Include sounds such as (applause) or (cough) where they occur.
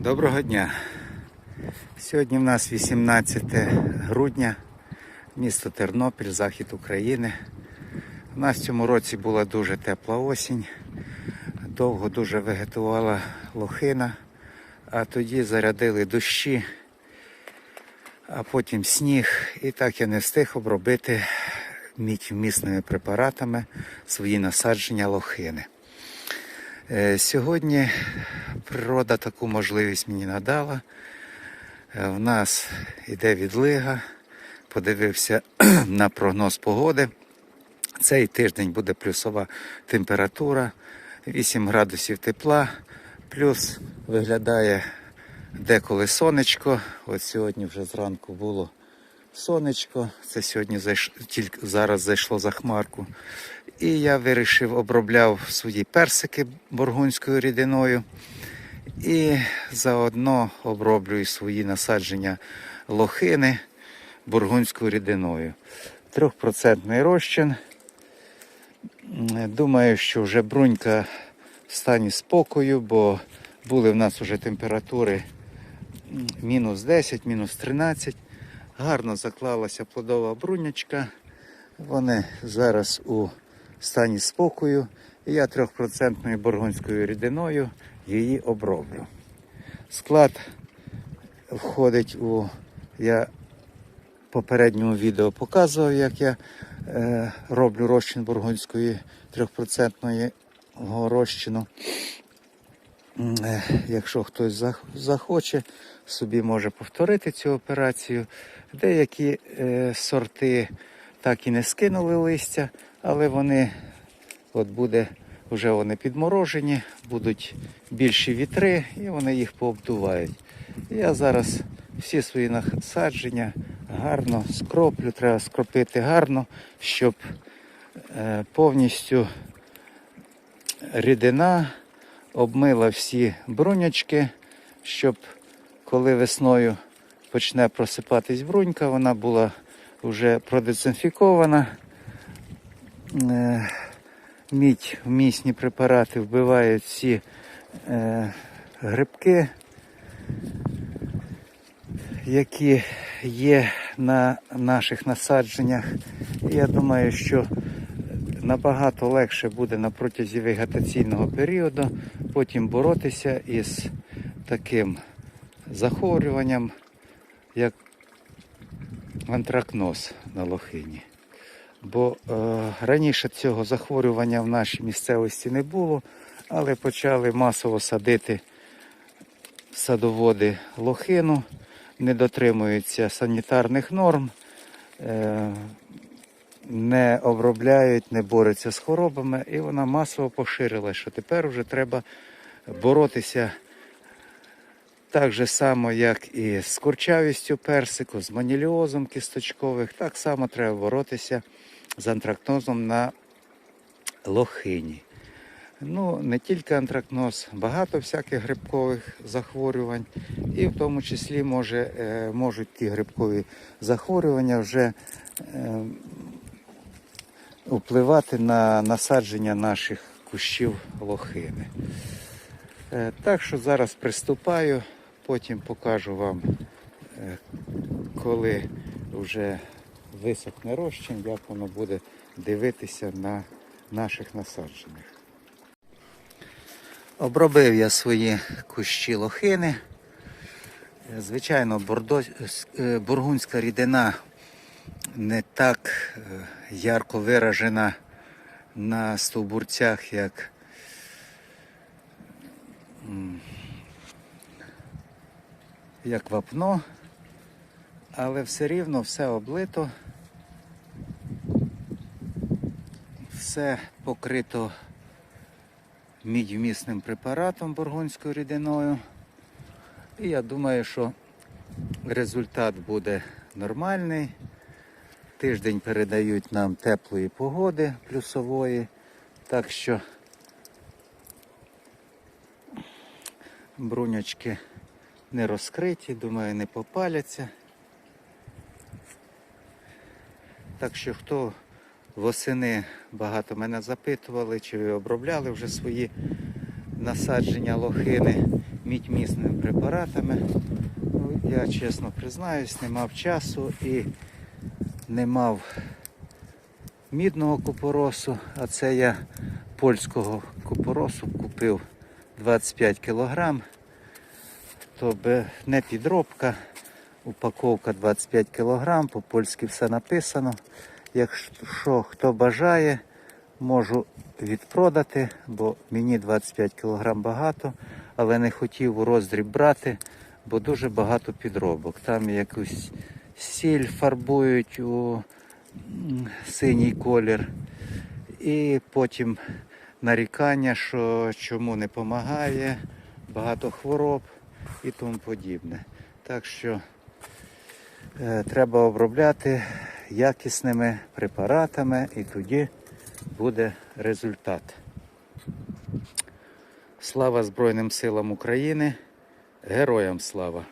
Доброго дня. Сьогодні в нас 18 грудня, місто Тернопіль, захід України. У нас в цьому році була дуже тепла осінь, довго дуже вегетувала лохина, а тоді зарядили дощі, а потім сніг. І так я не встиг обробити мідь-вмісними препаратами свої насадження лохини. Е, Сьогодні природа таку можливість мені надала. Е, В нас іде відлига. Подивився (clears throat) на прогноз погоди. Цей тиждень буде плюсова температура, 8 градусів тепла, плюс виглядає деколи сонечко. От сьогодні вже зранку було сонечко. Це сьогодні зайш... тільки зараз зайшло за хмарку. І я вирішив, обробляв свої персики бургунською рідиною. І заодно оброблюю свої насадження лохини бургунською рідиною. Трьохпроцентний розчин. Думаю, що вже брунька в стані спокою, бо були в нас вже температури мінус 10, мінус 13. Гарно заклалася плодова брунячка. Вони зараз у стані спокою. І я трьохпроцентною бургунською рідиною її оброблю. Склад входить у. Я в попередньому відео показував, як я е, роблю розчин бургунської трьохпроцентної розчину. Е, Якщо хтось захоче, собі може повторити цю операцію. Деякі е, сорти так і не скинули листя, але вони от буде вже вони підморожені, будуть більші вітри і вони їх пообдувають. Я зараз всі свої насадження гарно скроплю, треба скропити гарно, щоб е, повністю рідина обмила всі брунячки, щоб коли весною почне просипатись брунька, вона була вже продезінфікована. Е, Мідь вмісні препарати вбивають всі е, грибки, які є на наших насадженнях. Я думаю, що набагато легше буде на протязі вегетаційного періоду потім боротися із таким захворюванням, як антракноз на лохині. Бо е, раніше цього захворювання в нашій місцевості не було, але почали масово садити садоводи лохину, не дотримуються санітарних норм, е, не обробляють, не борються з хворобами, і вона масово поширилася, що тепер вже треба боротися так же само, як і з курчавістю персику, з маніліозом кісточкових, так само треба боротися з антракнозом на лохині. Ну, не тільки антракноз, багато всяких грибкових захворювань, і в тому числі може, е, можуть ті грибкові захворювання вже е, впливати на насадження наших кущів лохини. Е, Так що зараз приступаю, потім покажу вам, е, коли вже висохне розчин, як воно буде дивитися на наших насадженнях. Обробив я свої кущі лохини. Е, Звичайно, бордо, е, бургунська рідина не так ярко виражена на стовбурцях, як як вапно, але все рівно все облито, все покрито мідь-вмісним препаратом бургунською рідиною. І я думаю, що результат буде нормальний. Тиждень передають нам теплої погоди плюсової, так що брунячки не розкриті, думаю, не попаляться. Так що хто восени багато мене запитували, чи ви обробляли вже свої насадження лохини мідьмісними препаратами. Ну, я чесно признаюсь, не мав часу і не мав мідного купоросу, а це я польського купоросу купив 25 кілограм. То не підробка, упаковка 25 кг, по-польськи все написано. Якщо хто бажає, можу відпродати, бо мені 25 кг багато, але не хотів у роздріб брати, бо дуже багато підробок. Там якусь сіль фарбують у синій колір. І потім нарікання, що чому не допомагає, багато хвороб і тому подібне. Так що е, треба обробляти якісними препаратами і тоді буде результат. Слава Збройним силам України! Героям слава!